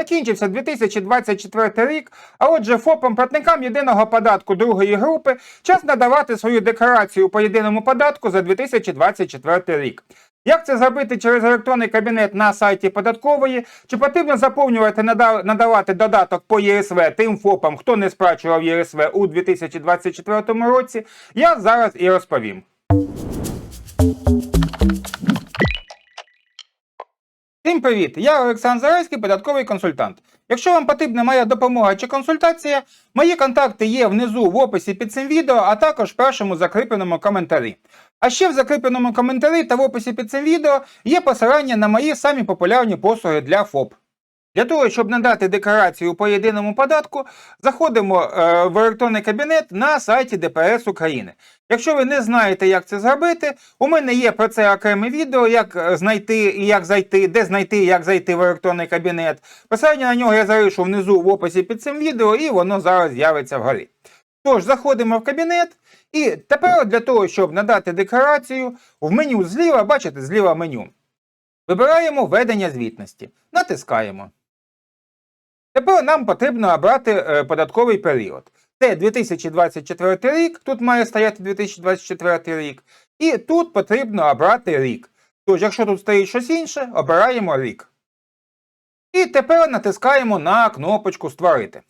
Закінчився 2024 рік, а отже, ФОПам платникам єдиного податку другої групи час надавати свою декларацію по єдиному податку за 2024 рік. Як це зробити через електронний кабінет на сайті податкової? Чи потрібно заповнювати нада- надавати додаток по ЄСВ тим ФОПам, хто не сплачував ЄСВ у 2024 році? Я зараз і розповім. Всім привіт! Я Олександр Зарайський, податковий консультант. Якщо вам потрібна моя допомога чи консультація, мої контакти є внизу в описі під цим відео, а також в першому закріпленому коментарі. А ще в закріпленому коментарі та в описі під цим відео є посилання на мої самі популярні послуги для ФОП. Для того, щоб надати декларацію по єдиному податку, заходимо е, в електронний кабінет на сайті ДПС України. Якщо ви не знаєте, як це зробити, у мене є про це окреме відео, як е, знайти і як зайти, де знайти і як зайти в електронний кабінет. Посилання на нього я залишу внизу в описі під цим відео, і воно зараз з'явиться вгорі. Тож, заходимо в кабінет, і тепер для того, щоб надати декларацію, в меню зліва, бачите, зліва меню. Вибираємо введення звітності. Натискаємо. Тепер нам потрібно обрати е, податковий період. Це 2024 рік, тут має стояти 2024 рік. І тут потрібно обрати рік. Тож, якщо тут стоїть щось інше, обираємо рік. І тепер натискаємо на кнопочку Створити.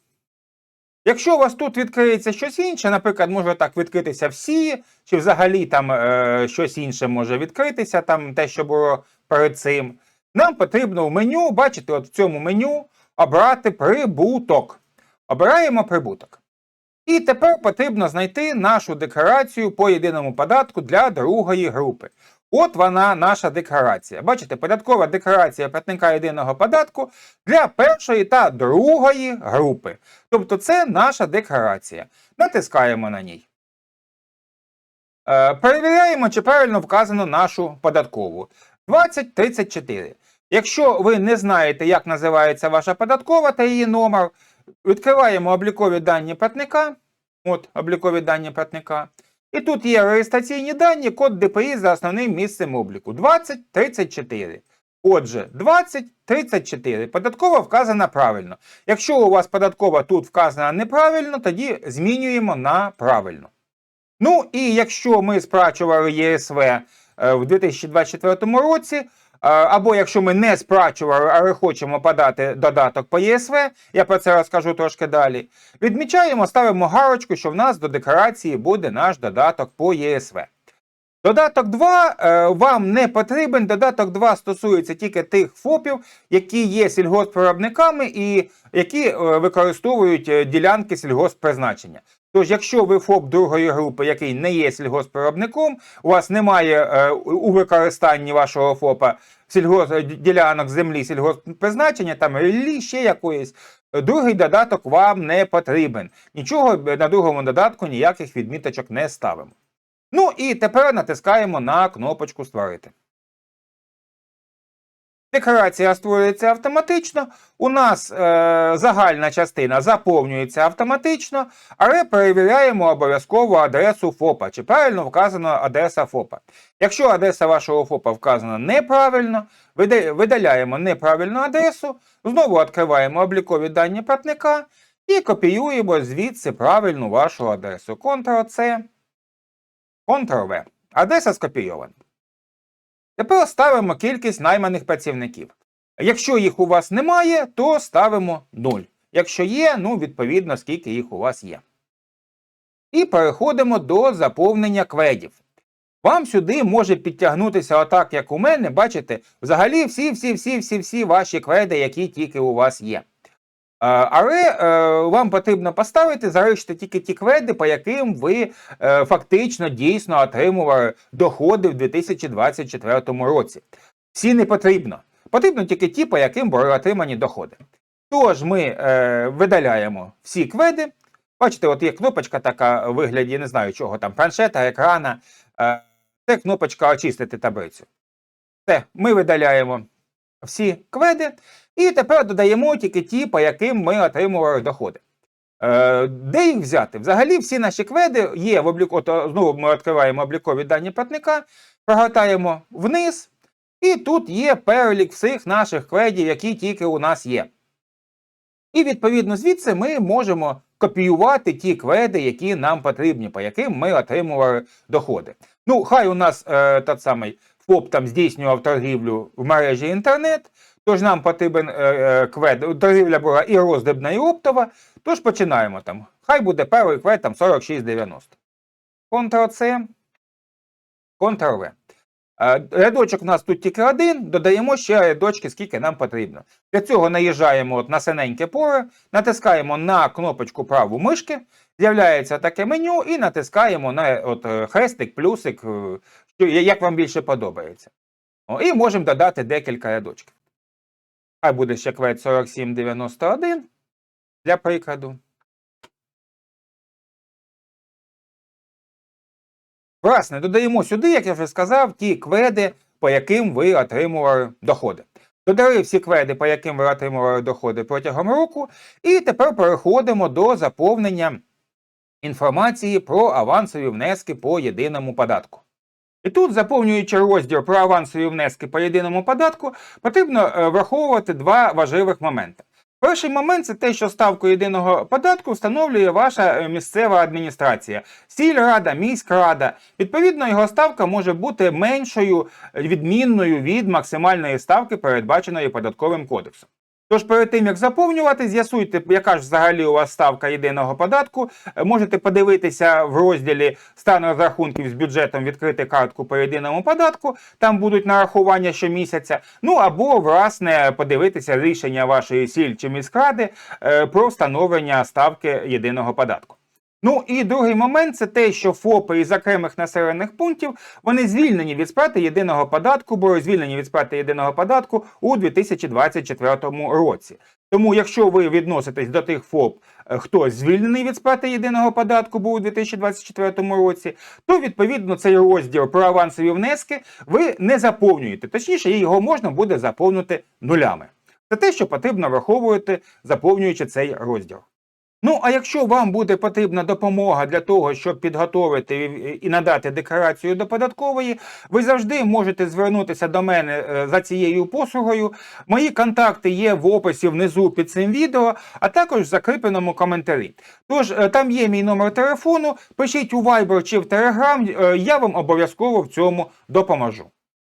Якщо у вас тут відкриється щось інше, наприклад, може так відкритися всі, чи взагалі там е, щось інше може відкритися, там те, що було перед цим, нам потрібно в меню, бачите, от в цьому меню обрати прибуток. Обираємо прибуток. І тепер потрібно знайти нашу декларацію по єдиному податку для другої групи. От вона, наша декларація. Бачите, податкова декларація платника єдиного податку для першої та другої групи. Тобто це наша декларація. Натискаємо на ній. Е, перевіряємо, чи правильно вказано нашу податкову. 2034. Якщо ви не знаєте, як називається ваша податкова та її номер, відкриваємо облікові дані платника. От облікові дані платника. І тут є реєстраційні дані, код ДПІ за основним місцем обліку 2034. Отже, 2034. Податкова вказана правильно. Якщо у вас податкова тут вказана неправильно, тоді змінюємо на правильно. Ну і якщо ми сплачували ЄСВ е, в 2024 році, або якщо ми не сплачували, але хочемо подати додаток по ЄСВ, я про це розкажу трошки далі. Відмічаємо, ставимо галочку, що в нас до декларації буде наш додаток по ЄСВ. Додаток 2 е, вам не потрібен. Додаток 2 стосується тільки тих ФОПів, які є сільгоспвиробниками і які е, використовують е, ділянки сільгосппризначення. Тож, якщо ви ФОП другої групи, який не є сільгоспвиробником, у вас немає у використанні вашого ФОПа ділянок землі сільгосппризначення, там ріллі, ще якоїсь, другий додаток вам не потрібен. Нічого на другому додатку ніяких відміточок не ставимо. Ну і тепер натискаємо на кнопочку Створити. Декларація створюється автоматично. У нас е, загальна частина заповнюється автоматично, але перевіряємо обов'язково адресу ФОПа, чи правильно вказана адреса ФОПа. Якщо адреса вашого ФОПа вказана неправильно, видаляємо неправильну адресу, знову відкриваємо облікові дані платника і копіюємо звідси правильну вашу адресу. Ctrl-C, Ctrl-V. Адреса скопійована. Тепер ставимо кількість найманих працівників. Якщо їх у вас немає, то ставимо 0. Якщо є, ну відповідно, скільки їх у вас є. І переходимо до заповнення кведів. Вам сюди може підтягнутися отак, як у мене, бачите, взагалі всі-всі-всі-всі-всі ваші кведи, які тільки у вас є. Е, Але е, вам потрібно поставити, залишити тільки ті кведи, по яким ви е, фактично дійсно отримували доходи в 2024 році. Всі не потрібно. Потрібно тільки ті, по яким були отримані доходи. Тож ми видаляємо всі кведи. Бачите, от є кнопочка така у вигляді, не знаю чого там, планшета, екрана. Це кнопочка очистити таблицю. Все, ми видаляємо всі кведи, і тепер додаємо тільки ті, по яким ми отримували доходи. Е, де їх взяти? Взагалі всі наші кведи є в обліку. То знову ми відкриваємо облікові дані платника, прогортаємо вниз, і тут є перелік всіх наших кведів, які тільки у нас є. І відповідно звідси ми можемо копіювати ті кведи, які нам потрібні, по яким ми отримували доходи. Ну, хай у нас е, тот самий ФОП там здійснював торгівлю в мережі інтернет, тож нам потрібен е, е, квед, торгівля була і роздибна, і оптова. Тож починаємо там. Хай буде перший квед там 46,90. Ctrl-C, Ctrl-V. Рядочок у нас тут тільки один, додаємо ще рядочки, скільки нам потрібно. Для цього наїжджаємо от на синеньке поле, натискаємо на кнопочку праву мишки, з'являється таке меню, і натискаємо на от, е, хрестик, плюсик, як вам більше подобається. О, і можемо додати декілька рядочків. Хай буде ще квет 4791 для прикладу. Власне, додаємо сюди, як я вже сказав, ті кведи, по яким ви отримували доходи. Додали всі кведи, по яким ви отримували доходи протягом року, і тепер переходимо до заповнення інформації про авансові внески по єдиному податку. І тут, заповнюючи розділ про авансові внески по єдиному податку, потрібно е, враховувати два важливих моменти. Перший момент це те, що ставку єдиного податку встановлює ваша е, місцева адміністрація, сільрада, міськрада. Відповідно, його ставка може бути меншою відмінною від максимальної ставки, передбаченої податковим кодексом. Тож перед тим як заповнювати, з'ясуйте, яка ж взагалі у вас ставка єдиного податку. Е, Можете подивитися в розділі стан розрахунків з бюджетом відкрити картку по єдиному податку. Там будуть нарахування щомісяця. Ну або власне подивитися рішення вашої сіль чи міськради е, про встановлення ставки єдиного податку. Ну і другий момент це те, що ФОПи із окремих населених пунктів вони звільнені від сплати єдиного податку, були звільнені від сплати єдиного податку у 2024 році. Тому, якщо ви відноситесь до тих ФОП, е, хто звільнений від сплати єдиного податку був у 2024 році, то відповідно цей розділ про авансові внески ви не заповнюєте. Точніше, його можна буде заповнити нулями. Це те, що потрібно враховувати, заповнюючи цей розділ. Ну, а якщо вам буде потрібна допомога для того, щоб підготовити і- надати декларацію до податкової, ви завжди можете звернутися до мене е, за цією послугою. Мої контакти є в описі внизу під цим відео, а також в закріпленому коментарі. Тож е, там є мій номер телефону, пишіть у Viber чи в Telegram, е, я вам обов'язково в цьому допоможу.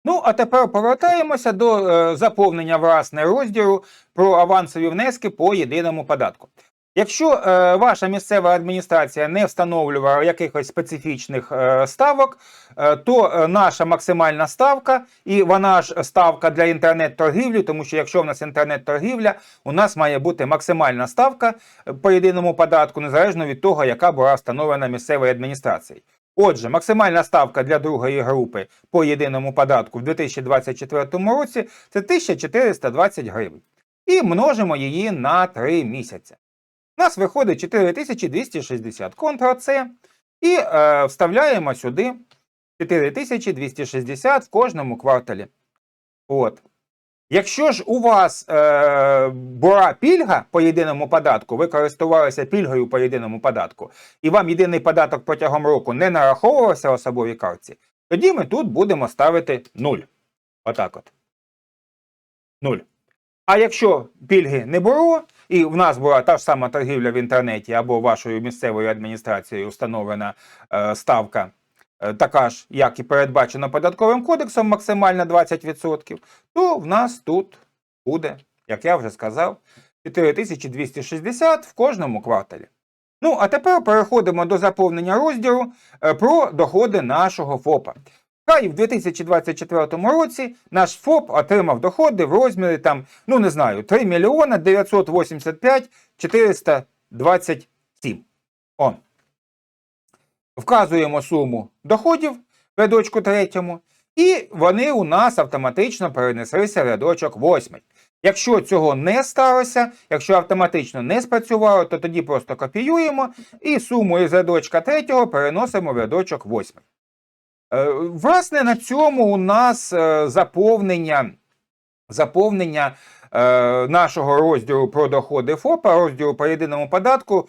Ну, а тепер повертаємося до заповнення власне розділу про авансові внески по єдиному податку. Якщо е, ваша місцева адміністрація не встановлювала якихось специфічних е, ставок, е, то е, наша максимальна ставка, і вона ж ставка для інтернет-торгівлі, тому що якщо в нас інтернет-торгівля, у нас має бути максимальна ставка е, по єдиному податку, незалежно від того, яка була встановлена місцевою адміністрацією. Отже, максимальна ставка для другої групи по єдиному податку в 2024 році це 1420 гривень. І множимо її на 3 місяці. У нас виходить 4260 Ctrl-C і е, вставляємо сюди 4260 в кожному кварталі. От. Якщо ж у вас е, була пільга по єдиному податку, ви користувалися пільгою по єдиному податку, і вам єдиний податок протягом року не нараховувався особовій картці, тоді ми тут будемо ставити 0. Отак от. 0. А якщо пільги не було, і в нас була та ж сама торгівля в інтернеті або вашою місцевою адміністрацією встановлена е, ставка, е, така ж, як і передбачено податковим кодексом, максимально 20%, то в нас тут буде, як я вже сказав, 4260 в кожному кварталі. Ну, а тепер переходимо до заповнення розділу е, про доходи нашого ФОПа. Хай в 2024 році наш ФОП отримав доходи в розмірі там, ну не знаю, 3 мільйона 985 427. О. Вказуємо суму доходів в рядочку третьому, і вони у нас автоматично перенеслися в рядочок восьмий. Якщо цього не сталося, якщо автоматично не спрацювало, то тоді просто копіюємо і суму із рядочка третього переносимо в рядочок восьмий. Е, Власне, на цьому у нас е, заповнення, заповнення е, нашого розділу про доходи ФОПа, розділу по єдиному податку,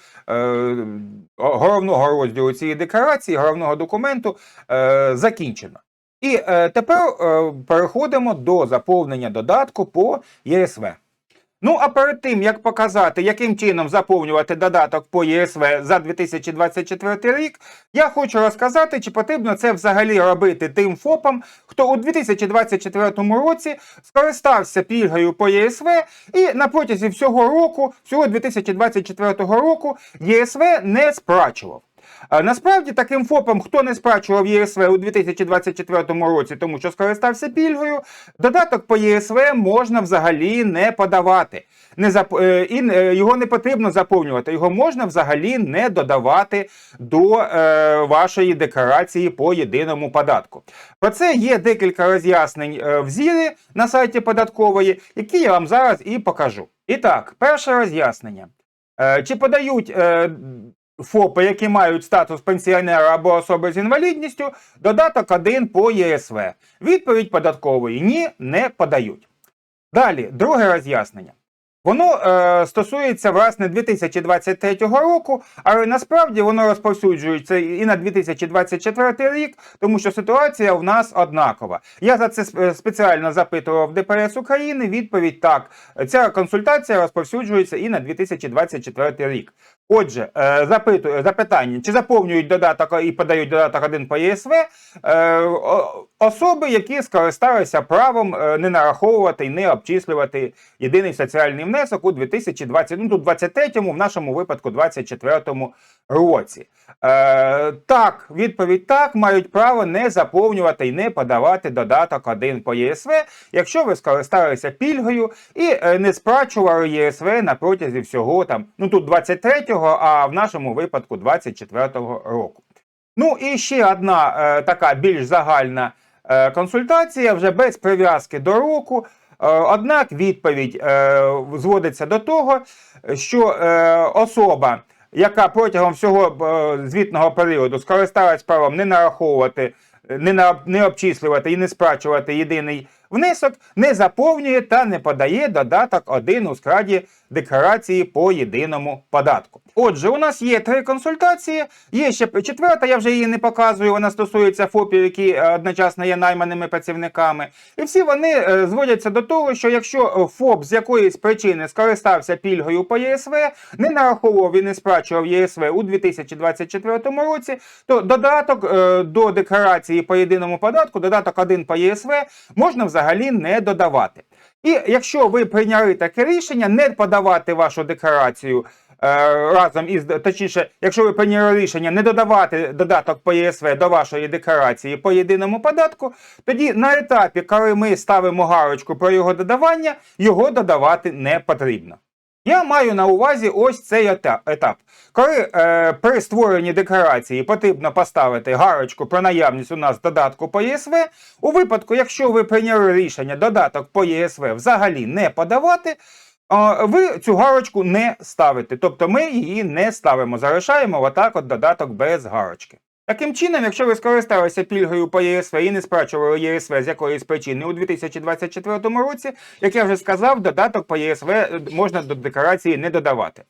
головного розділу цієї декларації, головного документу закінчено. І тепер переходимо до заповнення додатку по ЄСВ. Ну а перед тим як показати, яким чином заповнювати додаток по ЄСВ за 2024 рік, я хочу розказати, чи потрібно це взагалі робити тим ФОПам, хто у 2024 році скористався пільгою по ЄСВ і на протязі всього року, всього 2024 року, ЄСВ не сплачував. Насправді таким ФОПам, хто не сплачував ЄСВ у 2024 році, тому що скористався пільгою, додаток по ЄСВ можна взагалі не подавати. Не зап... е, І е, його не потрібно заповнювати, його можна взагалі не додавати до е, вашої декларації по єдиному податку. Про це є декілька роз'яснень е, в зірі на сайті податкової, які я вам зараз і покажу. І так, перше роз'яснення. Чи подають ФОПи, які мають статус пенсіонера або особи з інвалідністю, додаток 1 по ЄСВ. Відповідь податкової ні, не подають. Далі, друге роз'яснення. Воно е, стосується власне 2023 року, але насправді воно розповсюджується і на 2024 рік, тому що ситуація у нас однакова. Я за це спеціально запитував ДПС України. Відповідь так. Ця консультація розповсюджується і на 2024 рік. Отже, е, запитую запитання: чи заповнюють додаток і подають додаток 1 по ЄСВ е, особи, які скористалися правом е, не нараховувати і не обчислювати єдиний соціальний внесок у 2020, ну тут 23-му, в нашому випадку 24-му році. Так, відповідь так, мають право не заповнювати і не подавати додаток 1 по ЄСВ, якщо ви скористалися пільгою і не сплачували ЄСВ на протязі всього там, ну тут 23-го, а в нашому випадку 24-го року. Ну і ще одна е, така більш загальна е, консультація, вже без прив'язки до року. Е, Однак відповідь е, зводиться до того, що е, особа, яка протягом всього е, звітного періоду скористалась правом не нараховувати, не, на, не обчислювати і не сплачувати єдиний внесок, не заповнює та не подає додаток 1 у складі декларації по єдиному податку. Отже, у нас є три консультації. Є ще четверта, я вже її не показую. Вона стосується ФОПів, які е, одночасно є найманими працівниками. І всі вони е, зводяться до того, що якщо е, ФОП з якоїсь причини скористався пільгою по ЄСВ, не нараховував і не сплачував ЄСВ у 2024 році, то додаток до декларації по єдиному податку, додаток 1 по ЄСВ, можна взагалі не додавати. І якщо ви прийняли таке рішення не подавати вашу декларацію е, разом із точніше, якщо ви прийняли рішення не додавати додаток по ЄСВ до вашої декларації по єдиному податку, тоді на етапі, коли ми ставимо гарочку про його додавання, його додавати не потрібно. Я маю на увазі ось цей етап. Коли е, при створенні декларації потрібно поставити гарочку про наявність у нас додатку по ЄСВ, у випадку, якщо ви прийняли рішення додаток по ЄСВ взагалі не подавати, а, ви цю гарочку не ставите. Тобто ми її не ставимо, залишаємо отак от додаток без гарочки. Таким чином, якщо ви скористалися пільгою по ЄСВ і не сплачували ЄСВ з якоїсь причини у 2024 році, як я вже сказав, додаток по ЄСВ можна до декларації не додавати.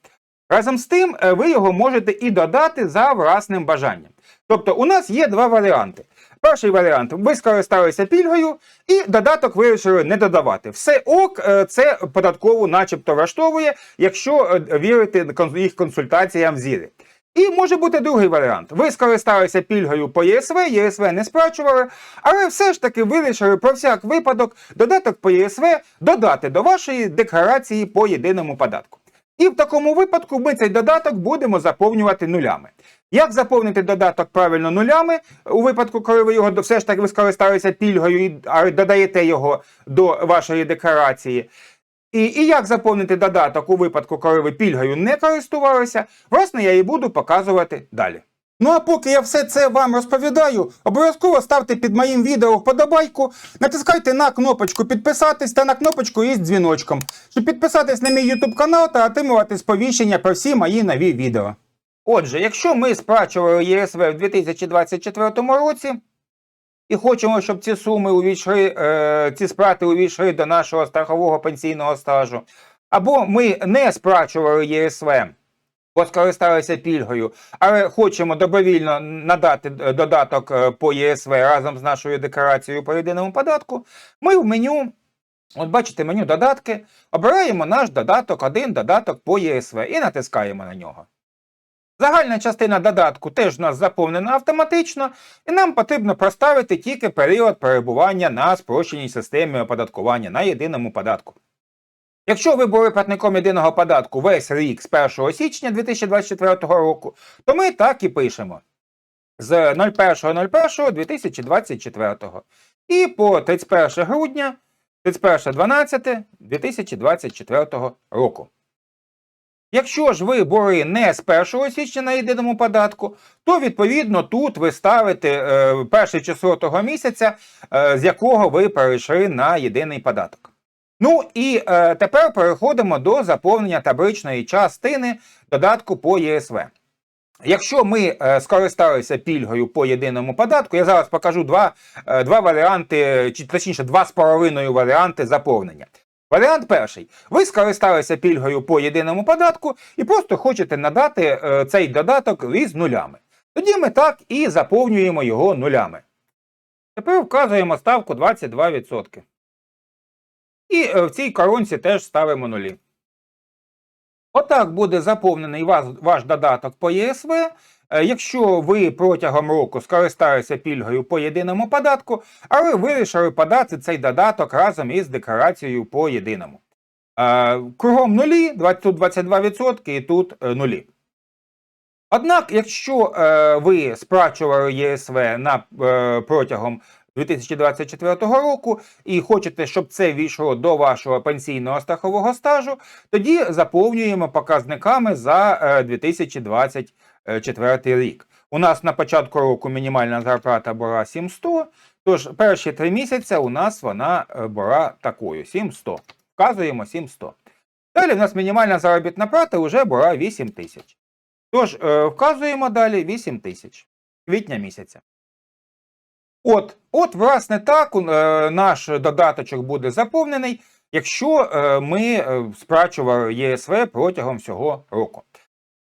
Разом з тим, е, ви його можете і додати за власним бажанням. Тобто, у нас є два варіанти. Перший варіант: ви скористалися пільгою, і додаток вирішили не додавати. Все ок, е, це податкову, начебто, влаштовує, якщо е, вірити їх консультаціям в зірі. І може бути другий варіант. Ви скористалися пільгою по ЄСВ, ЄСВ не сплачували, але все ж таки вирішили про всяк випадок додаток по ЄСВ додати до вашої декларації по єдиному податку. І в такому випадку ми цей додаток будемо заповнювати нулями. Як заповнити додаток правильно нулями у випадку, коли ви його все ж таки скористалися пільгою і додаєте його до вашої декларації? І, і як заповнити додаток у випадку, коли ви пільгою не користувалися, власне, я і буду показувати далі. Ну а поки я все це вам розповідаю, обов'язково ставте під моїм відео вподобайку, натискайте на кнопочку підписатись та на кнопочку із дзвіночком, щоб підписатись на мій YouTube канал та отримувати сповіщення про всі мої нові відео. Отже, якщо ми сплачували ЄСВ в 2024 році і хочемо, щоб ці суми увійшли, е, ці сплати увійшли до нашого страхового пенсійного стажу, або ми не сплачували ЄСВ, бо скористалися пільгою, але хочемо добровільно надати додаток е, по ЄСВ разом з нашою декларацією по єдиному податку, ми в меню От бачите меню додатки, обираємо наш додаток, один додаток по ЄСВ і натискаємо на нього. Загальна частина додатку теж у нас заповнена автоматично, і нам потрібно проставити тільки період перебування на спрощеній системі оподаткування на єдиному податку. Якщо ви були платником єдиного податку весь рік з 1 січня 2024 року, то ми так і пишемо з 01.01.2024 і по 31 грудня 31.12.2024 року. Якщо ж ви були не з 1 січня на єдиному податку, то відповідно тут ви ставите е, перше число того місяця, е, з якого ви перейшли на єдиний податок. Ну і е, тепер переходимо до заповнення табличної частини додатку по ЄСВ. Якщо ми е, скористалися пільгою по єдиному податку, я зараз покажу два, е, два варіанти, чи точніше, два з половиною варіанти заповнення. Варіант перший. Ви скористалися пільгою по єдиному податку і просто хочете надати е, цей додаток із нулями. Тоді ми так і заповнюємо його нулями. Тепер вказуємо ставку 22%. І е, в цій коронці теж ставимо нулі. Отак буде заповнений ваш, ваш додаток по ЄСВ. Е, якщо ви протягом року скористалися пільгою по єдиному податку, але вирішили подати цей додаток разом із декларацією по єдиному. Е, кругом нулі, тут 22% і тут е, нулі. Однак, якщо ви сплачували ЄСВ на протягом 2024 року і хочете, щоб це війшло до вашого пенсійного страхового стажу, тоді заповнюємо показниками за 2020 Е, 24 рік. У нас на початку року мінімальна зарплата була 700, тож перші три місяці у нас вона е, була такою: 700. Вказуємо 700. Далі у нас мінімальна заробітна плата вже була 8 тисяч. Тож, е, вказуємо далі 8 тисяч квітня місяця. От, от, власне, так наш додаточок буде заповнений, якщо ми сплачували ЄСВ протягом всього року.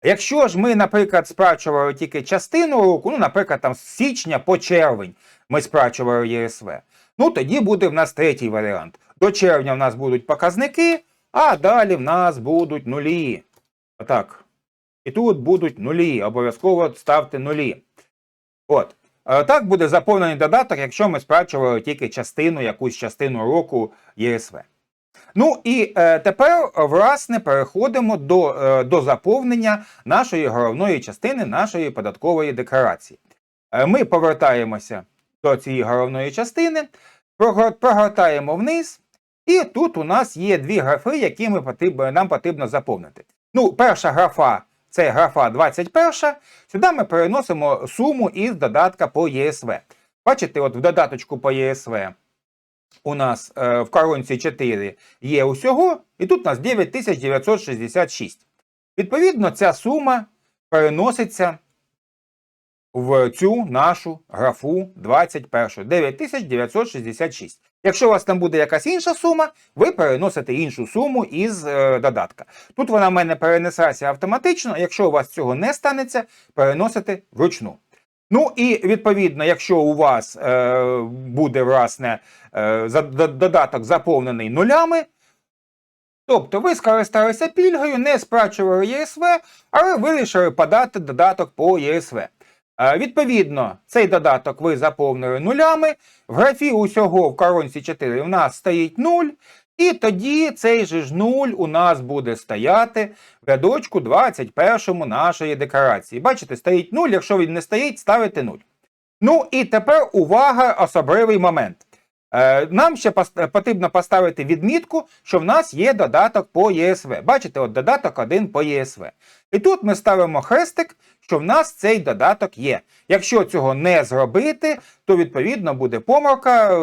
Якщо ж ми, наприклад, сплачували тільки частину року, ну, наприклад, там з січня по червень ми сплачували ЄСВ, ну тоді буде в нас третій варіант. До червня в нас будуть показники, а далі в нас будуть нулі. Отак. І тут будуть нулі. Обов'язково ставте нулі. От. Е, Так буде заповнений додаток, якщо ми сплачували тільки частину, якусь частину року ЄСВ. Ну і е, тепер, власне, переходимо до, е, до заповнення нашої головної частини нашої податкової декларації. Е, ми повертаємося до цієї головної частини, прогортаємо вниз, і тут у нас є дві графи, які ми потрібно, нам потрібно заповнити. Ну, перша графа це графа 21. Сюди ми переносимо суму із додатка по ЄСВ. Бачите, от в додаточку по ЄСВ у нас е, в коронці 4 є усього, і тут у нас 9966. Відповідно, ця сума переноситься в цю нашу графу 21 9966. Якщо у вас там буде якась інша сума, ви переносите іншу суму із е, додатка. Тут вона в мене перенесеться автоматично. Якщо у вас цього не станеться, переносите вручну. Ну і відповідно, якщо у вас е, буде власне е, додаток заповнений нулями, тобто ви скористалися пільгою, не сплачували ЄСВ, але вирішили подати додаток по ЄСВ. Е, Відповідно, цей додаток ви заповнили нулями. В графі усього в коронці 4 у нас стоїть 0. І тоді цей же ж 0 у нас буде стояти в рядочку 21 нашої декларації. Бачите, стоїть 0, якщо він не стоїть, ставите 0. Ну і тепер увага, особливий момент. Е, Нам ще потрібно поставити відмітку, що в нас є додаток по ЄСВ. Бачите, от додаток 1 по ЄСВ. І тут ми ставимо хрестик, що в нас цей додаток є. Якщо цього не зробити, то відповідно буде помилка,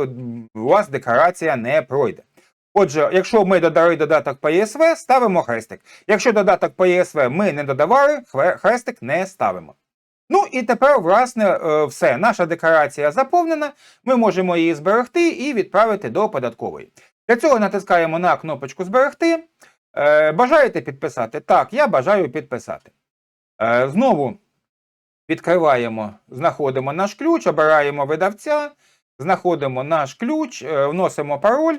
у вас декларація не пройде. Отже, якщо ми додали додаток по ЄСВ, ставимо хрестик. Якщо додаток по ЄСВ ми не додавали, хрестик не ставимо. Ну і тепер, власне, е, все. Наша декларація заповнена. Ми можемо її зберегти і відправити до податкової. Для цього натискаємо на кнопочку Зберегти. Е, Бажаєте підписати? Так, я бажаю підписати. Е, Знову відкриваємо, знаходимо наш ключ, обираємо видавця, знаходимо наш ключ, вносимо пароль.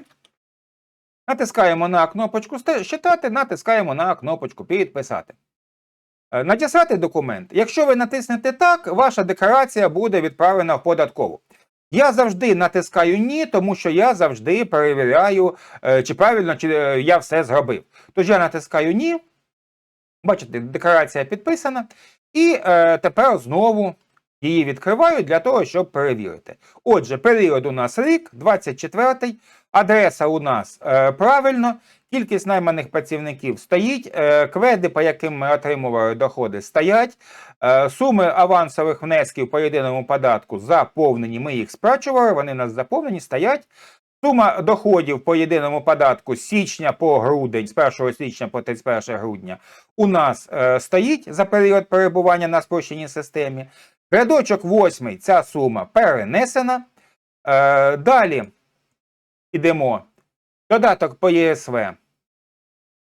Натискаємо на кнопочку «Считати», натискаємо на кнопочку Підписати. Е, Надіслати документ. Якщо ви натиснете так, ваша декларація буде відправлена в податкову. Я завжди натискаю ні, тому що я завжди перевіряю, е, чи правильно чи е, я все зробив. Тож я натискаю ні. Бачите, декларація підписана. І е, тепер знову її відкриваю для того, щоб перевірити. Отже, період у нас рік, 24-й, адреса у нас е, правильно, кількість найманих працівників стоїть, е, кведи, по яким ми отримували доходи, стоять, е, суми авансових внесків по єдиному податку заповнені, ми їх сплачували, вони нас заповнені, стоять. Сума доходів по єдиному податку з січня по грудень, з 1 січня по 31 грудня, у нас е, стоїть за період перебування на спрощеній системі. Рядочок 8, ця сума перенесена. Е, далі йдемо. Додаток по ЄСВ.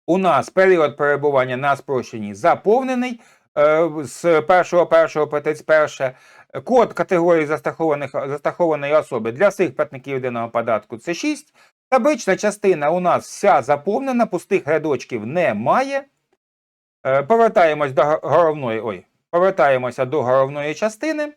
У нас період перебування на спрощеній заповнений е, з 1.1 по 31. Код категорії застрахованих, застрахованої особи для всіх платників єдиного податку це 6. Таблична частина у нас вся заповнена, пустих рядочків немає. Е, Повертаємось до головної. Ой, повертаємося до головної частини.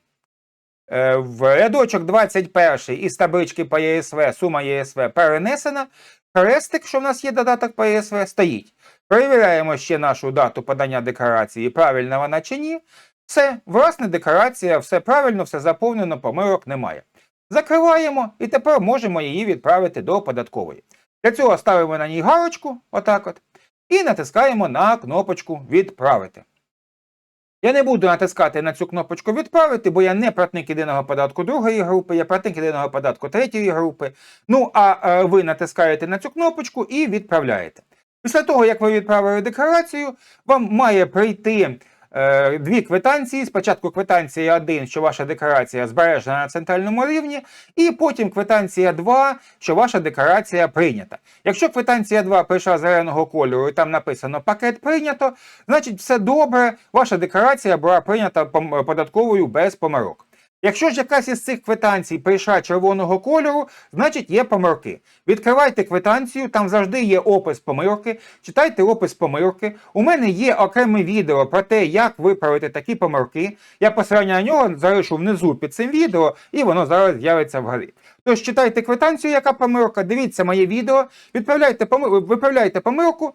Е, В рядочок 21 із таблички по ЄСВ, сума ЄСВ перенесена. Хрестик, що в нас є додаток по ЄСВ, стоїть. Перевіряємо ще нашу дату подання декларації, правильна вона чи ні. Все, власне, декларація, все правильно, все заповнено, помилок немає. Закриваємо і тепер можемо її відправити до податкової. Для цього ставимо на ній галочку, отак от, і натискаємо на кнопочку Відправити. Я не буду натискати на цю кнопочку Відправити, бо я не платник єдиного податку другої групи, я платник єдиного податку третьої групи. Ну а е, ви натискаєте на цю кнопочку і відправляєте. Після того, як ви відправили декларацію, вам має прийти дві квитанції. Спочатку квитанція 1, що ваша декларація збережена на центральному рівні, і потім квитанція 2, що ваша декларація прийнята. Якщо квитанція 2 прийшла зеленого кольору і там написано пакет прийнято, значить все добре, ваша декларація була прийнята податковою без помилок. Якщо ж якась із цих квитанцій прийшла червоного кольору, значить є помилки. Відкривайте квитанцію, там завжди є опис помилки, читайте опис помилки. У мене є окреме відео про те, як виправити такі помилки. Я посилання на нього залишу внизу під цим відео, і воно зараз з'явиться вгорі. Тож читайте квитанцію, яка помилка, дивіться моє відео, відправляйте помил... виправляйте помилку.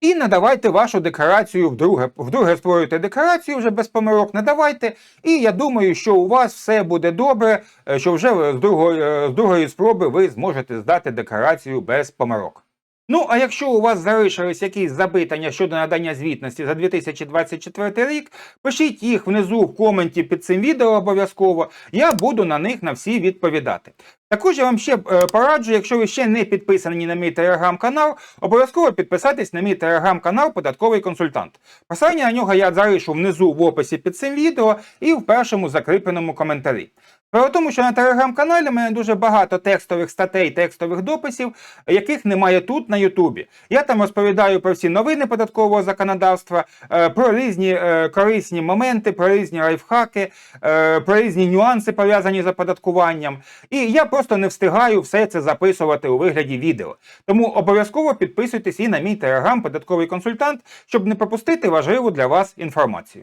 І надавайте вашу декларацію вдруге. Вдруге створюйте декларацію вже без помилок, надавайте. І я думаю, що у вас все буде добре, е, що вже з другої, е, з другої спроби ви зможете здати декларацію без помилок. Ну, а якщо у вас залишились якісь запитання щодо надання звітності за 2024 рік, пишіть їх внизу в коменті під цим відео обов'язково. Я буду на них на всі відповідати. Також я вам ще е, пораджу, якщо ви ще не підписані на мій телеграм-канал, обов'язково підписатись на мій телеграм-канал Податковий консультант. Посилання на нього я залишу внизу в описі під цим відео і в першому закріпленому коментарі. В тому, що на телеграм-каналі в мене дуже багато текстових статей, текстових дописів, яких немає тут на Ютубі. Я там розповідаю про всі новини податкового законодавства, е, про різні е, корисні моменти, про різні лайфхаки, про різні нюанси пов'язані з оподаткуванням. І я просто не встигаю все це записувати у вигляді відео. Тому обов'язково підписуйтесь і на мій телеграм податковий консультант, щоб не пропустити важливу для вас інформацію.